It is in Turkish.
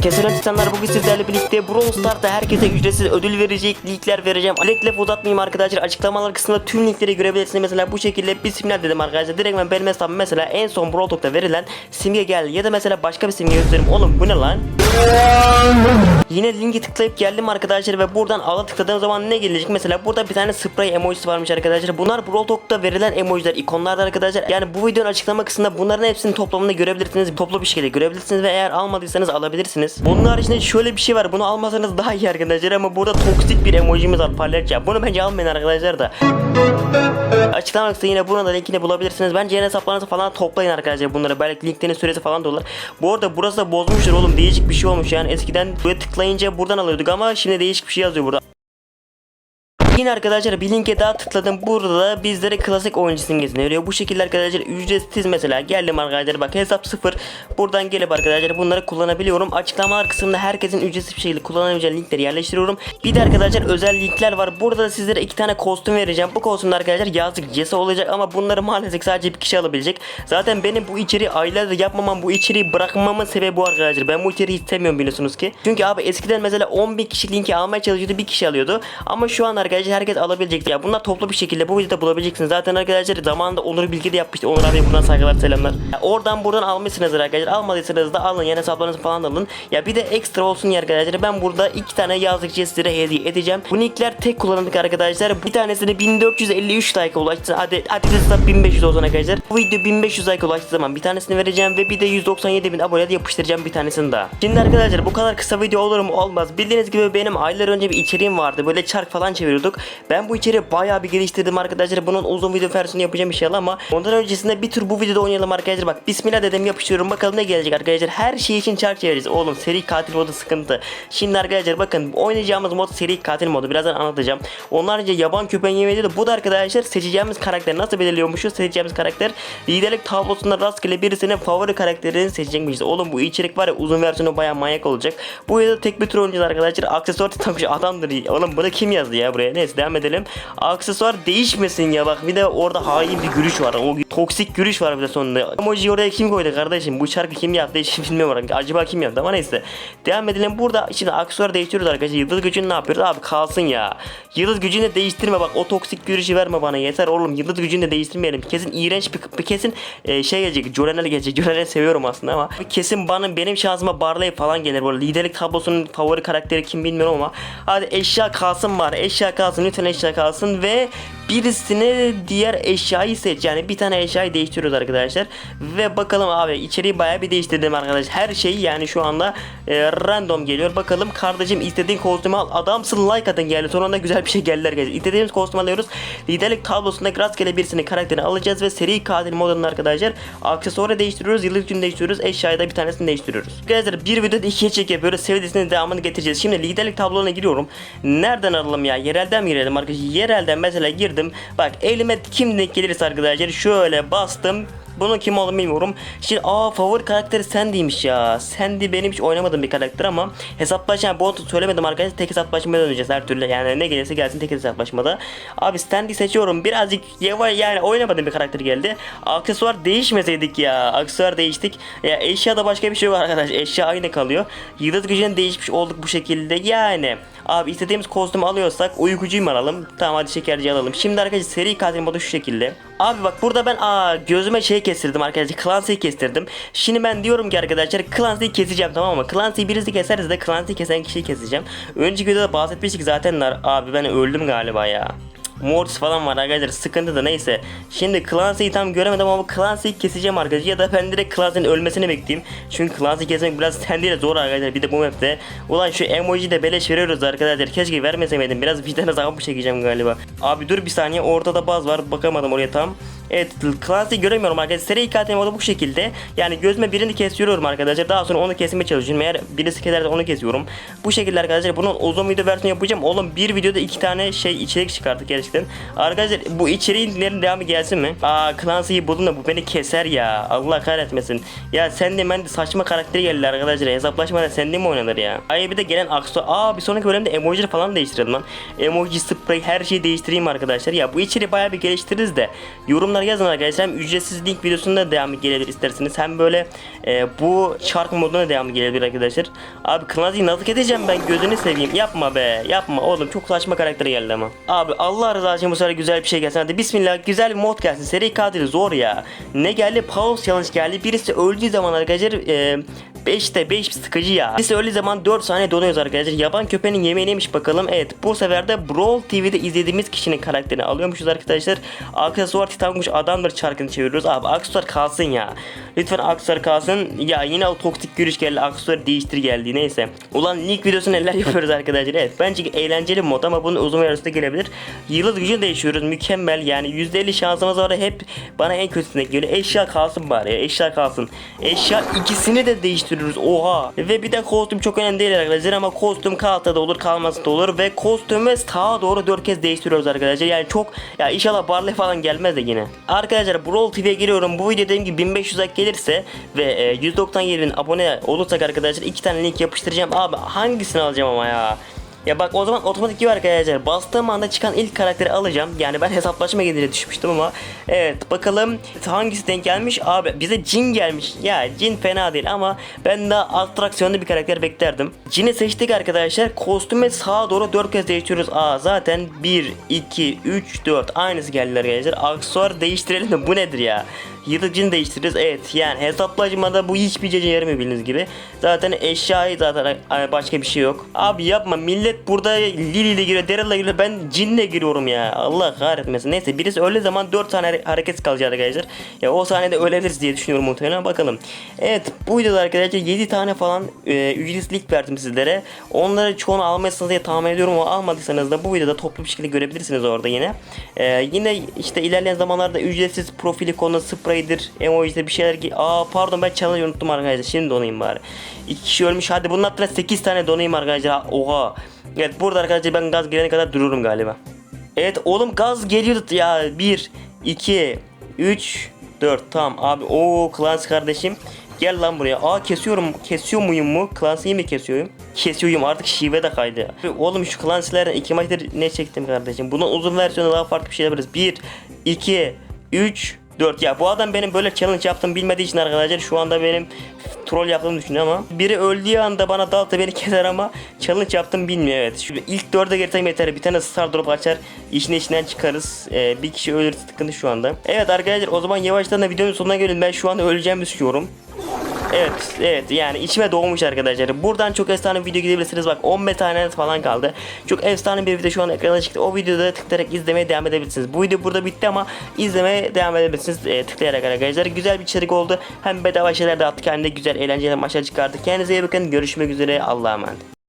Herkese selam insanlar bugün sizlerle birlikte Brawl Stars'ta herkese ücretsiz ödül verecek linkler vereceğim. Direkt laf uzatmayayım arkadaşlar açıklamalar kısmında tüm linkleri görebilirsiniz. Mesela bu şekilde bir simler dedim arkadaşlar. Direkt ben benim hesabım mesela en son Brawl Talk'ta verilen simge geldi. Ya da mesela başka bir simge göstereyim. Oğlum bu ne lan? Yine linki tıklayıp geldim arkadaşlar ve buradan ala tıkladığım zaman ne gelecek? Mesela burada bir tane sprey emojisi varmış arkadaşlar. Bunlar Brawl Talk'ta verilen emojiler, ikonlardı arkadaşlar. Yani bu videonun açıklama kısmında bunların hepsini toplamında görebilirsiniz. Toplu bir şekilde görebilirsiniz ve eğer almadıysanız alabilirsiniz. Bunun haricinde şöyle bir şey var. Bunu almasanız daha iyi arkadaşlar ama burada toksik bir emojimiz var palyaço. Bunu bence almayın arkadaşlar da. Açıklama kısmında yine bunun da linkini bulabilirsiniz. Bence yeni hesaplarınızı falan toplayın arkadaşlar bunları. Belki linklerin süresi falan da olur. Bu arada burası da bozmuştur oğlum. Değişik bir şey olmuş yani. Eskiden buraya tıklayınca buradan alıyorduk ama şimdi değişik bir şey yazıyor burada. Yine arkadaşlar bir linke daha tıkladım. Burada da bizlere klasik oyuncu simgesini veriyor. Bu şekilde arkadaşlar ücretsiz mesela geldim arkadaşlar bak hesap sıfır. Buradan gelip arkadaşlar bunları kullanabiliyorum. Açıklamalar kısmında herkesin ücretsiz bir şekilde kullanabileceği linkleri yerleştiriyorum. Bir de arkadaşlar özel linkler var. Burada da sizlere iki tane kostüm vereceğim. Bu kostümde arkadaşlar yazlık cesi olacak ama bunları maalesef sadece bir kişi alabilecek. Zaten benim bu içeriği aylardır yapmamam bu içeriği bırakmamın sebebi bu arkadaşlar. Ben bu içeriği istemiyorum biliyorsunuz ki. Çünkü abi eskiden mesela 10 bin kişi linki almaya çalışıyordu bir kişi alıyordu. Ama şu an arkadaşlar herkes alabilecek. Ya bunlar toplu bir şekilde bu videoda bulabileceksiniz. Zaten arkadaşlar zamanında Onur Bilgi de yapmıştı. Onur abiye buradan saygılar selamlar. Ya oradan buradan almışsınızdır arkadaşlar. Almadıysanız da alın. Yani hesaplarınızı falan alın. Ya bir de ekstra olsun ya arkadaşlar. Ben burada iki tane yazdıkça sizlere hediye edeceğim. Bu nickler tek kullanımlık arkadaşlar. Bir tanesini 1453 like ulaştı. Hadi hadi de 1500 olsun arkadaşlar. Bu video 1500 like ulaştığı zaman bir tanesini vereceğim ve bir de 197 bin abone de yapıştıracağım bir tanesini daha. Şimdi arkadaşlar bu kadar kısa video olur mu? Olmaz. Bildiğiniz gibi benim aylar önce bir içeriğim vardı. Böyle çark falan çeviriyorduk. Ben bu içeriği bayağı bir geliştirdim arkadaşlar. Bunun uzun video versiyonu yapacağım inşallah ama ondan öncesinde bir tur bu videoda oynayalım arkadaşlar. Bak bismillah dedim yapıştırıyorum. Bakalım ne gelecek arkadaşlar. Her şey için çark çevireceğiz. Oğlum seri katil modu sıkıntı. Şimdi arkadaşlar bakın oynayacağımız mod seri katil modu. Birazdan anlatacağım. Onlarca yaban köpeğin yemeği de bu da arkadaşlar seçeceğimiz karakter nasıl belirliyormuşuz? Seçeceğimiz karakter liderlik tablosunda rastgele birisinin favori karakterini seçecekmişiz. Oğlum bu içerik var ya uzun versiyonu bayağı manyak olacak. Bu videoda tek bir tur oynayacağız arkadaşlar. Aksesuar takmış adamdır. Oğlum bunu kim yazdı ya buraya? Neyse devam edelim. Aksesuar değişmesin ya bak bir de orada hain bir gülüş var. O toksik gülüş var bir de sonunda. Emoji oraya kim koydu kardeşim? Bu şarkı kim yaptı hiç bilmiyorum. Acaba kim yaptı ama neyse. Devam edelim. Burada şimdi aksesuar değiştiriyoruz arkadaşlar. Yıldız gücünü ne yapıyoruz? Abi kalsın ya. Yıldız gücünü de değiştirme bak. O toksik gülüşü verme bana. Yeter oğlum. Yıldız gücünü de değiştirmeyelim. Kesin iğrenç bir, bir kesin e, şey gelecek. Jorenel gelecek. Jorenel'i seviyorum aslında ama kesin bana benim şansıma Barley falan gelir. Böyle liderlik tablosunun favori karakteri kim bilmiyorum ama. Hadi eşya kalsın var. Eşya kalsın. Lütfen eşya kalsın ve birisini diğer eşyayı seç. Yani bir tane eşyayı değiştiriyoruz arkadaşlar. Ve bakalım abi içeriği bayağı bir değiştirdim arkadaşlar. Her şey yani şu anda e, random geliyor. Bakalım kardeşim istediğin kostümü al. Adamsın like atın geldi. Sonunda güzel bir şey geldi arkadaşlar. İstediğimiz kostümü alıyoruz. Liderlik tablosunda rastgele birisinin karakterini alacağız ve seri katil modunda arkadaşlar. Aksesuarı değiştiriyoruz. Yıllık günü değiştiriyoruz. Eşyayı da bir tanesini değiştiriyoruz. Arkadaşlar bir videoda ikiye çek yapıyoruz. Sevdiğinizin devamını getireceğiz. Şimdi liderlik tablona giriyorum. Nereden alalım ya? Yerelden mi girelim arkadaşlar? Yerelden mesela girdim. Bak elime kim denk gelirse arkadaşlar şöyle bastım. Bunun kim olduğunu bilmiyorum. Şimdi aa favori karakteri Sandy'ymiş ya. Sandy benim hiç oynamadığım bir karakter ama hesaplaşma yani bunu söylemedim arkadaşlar. Tek hesaplaşmaya döneceğiz her türlü. Yani ne gelirse gelsin tek hesaplaşmada. Abi Sandy seçiyorum. Birazcık yavaş yani oynamadığım bir karakter geldi. Aksesuar değişmeseydik ya. Aksesuar değiştik. Ya eşya da başka bir şey var arkadaş. Eşya aynı kalıyor. Yıldız gücüne değişmiş olduk bu şekilde. Yani Abi istediğimiz kostümü alıyorsak uykucuyu mu alalım? Tamam hadi şekerci alalım. Şimdi arkadaşlar seri katil modu şu şekilde. Abi bak burada ben aa gözüme şey kestirdim arkadaşlar. Clancy'yi kestirdim. Şimdi ben diyorum ki arkadaşlar Clancy'yi keseceğim tamam mı? Clancy'yi birisi keserse de Clancy'yi kesen kişiyi keseceğim. Önceki videoda bahsetmiştik zaten abi ben öldüm galiba ya. Mortis falan var arkadaşlar sıkıntı da neyse. Şimdi Clancy'yi tam göremedim ama Clancy'yi keseceğim arkadaşlar ya da ben direkt Clancy'nin ölmesini bekleyeyim. Çünkü Clancy kesmek biraz tendiyle zor arkadaşlar bir de bu map'te. Ulan şu emoji de beleş veriyoruz arkadaşlar keşke vermeseydim biraz vicdan azabı çekeceğim galiba. Abi dur bir saniye ortada baz var bakamadım oraya tam. Evet Clancy'yi göremiyorum arkadaşlar. Seri katil modu bu şekilde. Yani gözüme birini kesiyorum arkadaşlar. Daha sonra onu kesmeye çalışıyorum. Eğer birisi keserse onu kesiyorum. Bu şekilde arkadaşlar bunun uzun video versiyonu yapacağım. Oğlum bir videoda iki tane şey içerik çıkarttık gerçekten. Arkadaşlar bu içeriğin devamı gelsin mi? Aa Clancy'yi buldum da bu beni keser ya. Allah kahretmesin. Ya sen de ben de saçma karakteri geldi arkadaşlar. Hesaplaşmada sen de mi oynanır ya? Ay bir de gelen aksu. Aa bir sonraki bölümde emoji falan değiştirelim lan. Emoji, sprey her şeyi değiştireyim arkadaşlar. Ya bu içeriği bayağı bir geliştiririz de. Yorumlar yorumlara yazın arkadaşlar. Hem ücretsiz link videosunda devamı gelebilir isterseniz. Hem böyle e, bu çark moduna devamı gelebilir arkadaşlar. Abi Kınazi'yi nasıl edeceğim ben gözünü seveyim. Yapma be yapma oğlum çok saçma karakter geldi ama. Abi Allah rızası için bu sefer güzel bir şey gelsin. Hadi bismillah güzel bir mod gelsin. Seri katil zor ya. Ne geldi? Pause challenge geldi. Birisi öldüğü zaman arkadaşlar e, 5'te 5 sıkıcı ya. Birisi öldüğü zaman 4 saniye donuyoruz arkadaşlar. Yaban köpeğinin yemeği neymiş bakalım. Evet bu sefer de Brawl TV'de izlediğimiz kişinin karakterini alıyormuşuz arkadaşlar. Aksesuar titanmış adamdır çarkını çeviriyoruz. Abi aksesuar kalsın ya. Lütfen aksesuar kalsın. Ya yine o toksik görüş geldi. Aksesuar değiştir geldi. Neyse. Ulan ilk videosu neler yapıyoruz arkadaşlar. Evet bence eğlenceli mod ama bunun uzun arasında gelebilir. Yıldız gücünü değişiyoruz. Mükemmel yani %50 şansımız var. Hep bana en kötüsüne geliyor. Eşya kalsın bari. ya, Eşya kalsın. Eşya ikisini de değiştiriyoruz. Oha. Ve bir de kostüm çok önemli değil arkadaşlar ama kostüm kalsa da olur kalmasa da olur ve kostümü sağa doğru 4 kez değiştiriyoruz arkadaşlar. Yani çok ya inşallah Barley falan gelmez de yine. Arkadaşlar Brawl TV'ye giriyorum. Bu video dediğim gibi 1500 like gelirse ve e, 197 bin abone olursak arkadaşlar iki tane link yapıştıracağım. Abi hangisini alacağım ama ya? Ya bak o zaman otomatik gibi arkadaşlar bastığım anda çıkan ilk karakteri alacağım. Yani ben hesaplaşma geliri düşmüştüm ama evet bakalım hangisi denk gelmiş. Abi bize Jin gelmiş. Ya Jin fena değil ama ben daha atraksiyonlu bir karakter beklerdim. Jin'i seçtik arkadaşlar. Kostüme sağa doğru 4 kez değiştiriyoruz. Aa zaten 1, 2, 3, 4 aynısı geldi arkadaşlar. Aksesuar değiştirelim de bu nedir ya? Yıldızını değiştiririz. Evet yani hesaplaşmada bu hiçbir cece bildiğiniz gibi. Zaten eşyayı zaten e, başka bir şey yok. Abi yapma millet burada Lily ile giriyor, Daryl'la giriyor. Ben Jin'le giriyorum ya. Allah kahretmesin. Neyse birisi öyle zaman 4 tane hare- hareket kalacak arkadaşlar. Ya o sahnede ölebiliriz diye düşünüyorum muhtemelen. Bakalım. Evet bu videoda arkadaşlar 7 tane falan e, ücretsiz verdim sizlere. Onları çoğunu almazsınız diye tahmin ediyorum ama almadıysanız da bu videoda toplu bir şekilde görebilirsiniz orada yine. E, yine işte ilerleyen zamanlarda ücretsiz profili konu spray'dir, emoji'dir bir şeyler ki. Aa pardon ben challenge unuttum arkadaşlar. Şimdi donayım bari. 2 kişi ölmüş. Hadi bunun hattına 8 tane donayım arkadaşlar. Oha. Evet burada arkadaşlar ben gaz gelene kadar dururum galiba. Evet oğlum gaz geliyordu ya. 1, 2, 3, 4. Tamam abi. Oo Clans kardeşim. Gel lan buraya. Aa kesiyorum. Kesiyor muyum mu? Clancy'yi mi kesiyorum? Kesiyorum artık şive de kaydı. Oğlum şu Clancy'lerden iki maçtır ne çektim kardeşim. Bunun uzun versiyonu daha farklı bir şey yapabiliriz. 1, 2, 3, 4. Ya bu adam benim böyle challenge yaptığımı bilmediği için arkadaşlar şu anda benim troll yaptığımı düşünüyor ama biri öldüğü anda bana dalta beni keser ama challenge yaptım bilmiyor evet. Şu ilk dörde gelsem yeter. Bir tane star drop açar. işin içinden çıkarız. Ee, bir kişi ölür sıkıntı şu anda. Evet arkadaşlar o zaman yavaştan da videonun sonuna gelin. Ben şu anda öleceğimi düşünüyorum. Evet, evet yani içime doğmuş arkadaşlar. Buradan çok efsane video gidebilirsiniz. Bak 15 tane falan kaldı. Çok efsane bir video şu an ekrana çıktı. O videoda tıklayarak izlemeye devam edebilirsiniz. Bu video burada bitti ama izlemeye devam edebilirsiniz e, tıklayarak arkadaşlar. Güzel bir içerik oldu. Hem bedava şeyler de attık hem de güzel eğlenceli maçlar çıkardık. Kendinize iyi bakın. Görüşmek üzere. Allah'a emanet.